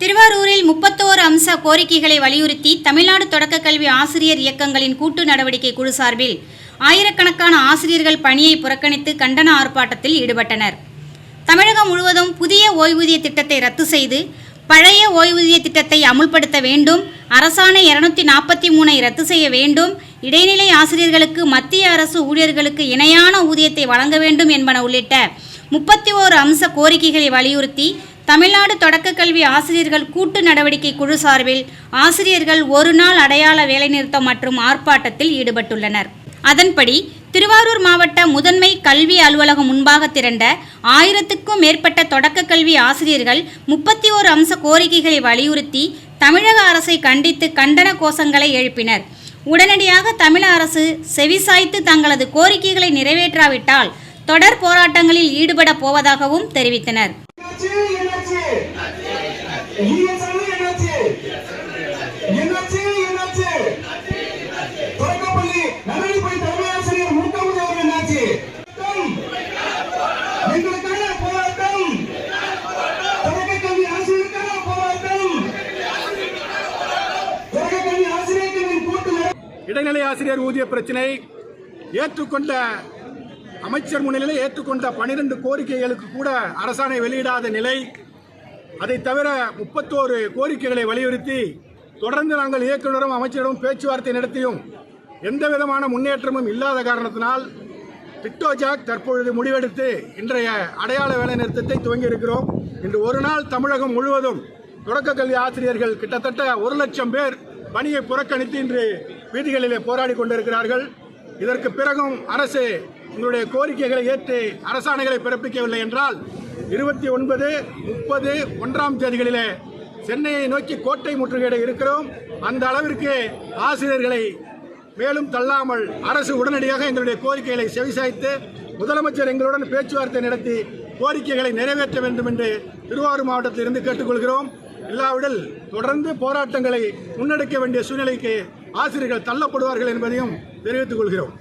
திருவாரூரில் முப்பத்தோரு அம்ச கோரிக்கைகளை வலியுறுத்தி தமிழ்நாடு தொடக்க கல்வி ஆசிரியர் இயக்கங்களின் கூட்டு நடவடிக்கை குழு சார்பில் ஆயிரக்கணக்கான ஆசிரியர்கள் பணியை புறக்கணித்து கண்டன ஆர்ப்பாட்டத்தில் ஈடுபட்டனர். தமிழகம் முழுவதும் புதிய ஓய்வூதிய திட்டத்தை ரத்து செய்து பழைய ஓய்வூதிய திட்டத்தை அமுல்படுத்த வேண்டும் அரசாணை இருநூத்தி நாற்பத்தி மூணை ரத்து செய்ய வேண்டும் இடைநிலை ஆசிரியர்களுக்கு மத்திய அரசு ஊழியர்களுக்கு இணையான ஊதியத்தை வழங்க வேண்டும் என்பன உள்ளிட்ட முப்பத்தி ஓரு அம்ச கோரிக்கைகளை வலியுறுத்தி தமிழ்நாடு தொடக்க கல்வி ஆசிரியர்கள் கூட்டு நடவடிக்கை குழு சார்பில் ஆசிரியர்கள் ஒரு நாள் அடையாள வேலைநிறுத்தம் மற்றும் ஆர்ப்பாட்டத்தில் ஈடுபட்டுள்ளனர். அதன்படி திருவாரூர் மாவட்ட முதன்மை கல்வி அலுவலகம் முன்பாக திரண்ட ஆயிரத்துக்கும் மேற்பட்ட தொடக்க கல்வி ஆசிரியர்கள் முப்பத்தி ஓரு அம்ச கோரிக்கைகளை வலியுறுத்தி தமிழக அரசை கண்டித்து கண்டன கோஷங்களை எழுப்பினர். உடனடியாக தமிழக அரசு செவிசாய்த்து தங்களது கோரிக்கைகளை நிறைவேற்றாவிட்டால் தொடர் போராட்டங்களில் ஈடுபட போவதாகவும் தெரிவித்தனர். என்னாச்சு? என்னாச்சு? என்னாச்சு? என்னாச்சு? தொடக்கப்பள்ளி தலைமை ஆசிரியர் அவர்கள் என்னாச்சு? எங்களுக்கான போராட்டம். தொடக்க கல்வி ஆசிரியருக்கான போராட்டம். தொடக்க கல்வி ஆசிரியர்களின் கூட்டு இடைநிலை ஆசிரியர் ஊதிய பிரச்சினை ஏற்றுக்கொண்ட அமைச்சர் முன்னிலையில் ஏற்றுக்கொண்ட பனிரெண்டு கோரிக்கைகளுக்கு கூட அரசாணை வெளியிடாத நிலை அதை தவிர முப்பத்தோரு கோரிக்கைகளை வலியுறுத்தி தொடர்ந்து நாங்கள் இயக்குநரும் அமைச்சரிடம் பேச்சுவார்த்தை நடத்தியும் எந்த விதமான முன்னேற்றமும் இல்லாத காரணத்தினால் டிக்டோஜாக் தற்பொழுது முடிவெடுத்து இன்றைய அடையாள வேலை நிறுத்தத்தை துவங்கி இருக்கிறோம் இன்று ஒரு நாள் தமிழகம் முழுவதும் தொடக்க கல்வி ஆசிரியர்கள் கிட்டத்தட்ட ஒரு லட்சம் பேர் பணியை புறக்கணித்து இன்று வீதிகளிலே போராடி கொண்டிருக்கிறார்கள். இதற்கு பிறகும் அரசு உங்களுடைய கோரிக்கைகளை ஏற்று அரசாணைகளை பிறப்பிக்கவில்லை என்றால் இருபத்தி ஒன்பது முப்பது ஒன்றாம் தேதிகளிலே சென்னையை நோக்கி கோட்டை முற்றுகையிட இருக்கிறோம். அந்த அளவிற்கு ஆசிரியர்களை மேலும் தள்ளாமல் அரசு உடனடியாக எங்களுடைய கோரிக்கைகளை செவிசாய்த்து முதலமைச்சர் எங்களுடன் பேச்சுவார்த்தை நடத்தி கோரிக்கைகளை நிறைவேற்ற வேண்டும் என்று திருவாரூர் மாவட்டத்தில் இருந்து கேட்டுக்கொள்கிறோம். இல்லாவிடில் தொடர்ந்து போராட்டங்களை முன்னெடுக்க வேண்டிய சூழ்நிலைக்கு ஆசிரியர்கள் தள்ளப்படுவார்கள் என்பதையும் தெரிவித்துக் கொள்கிறோம்.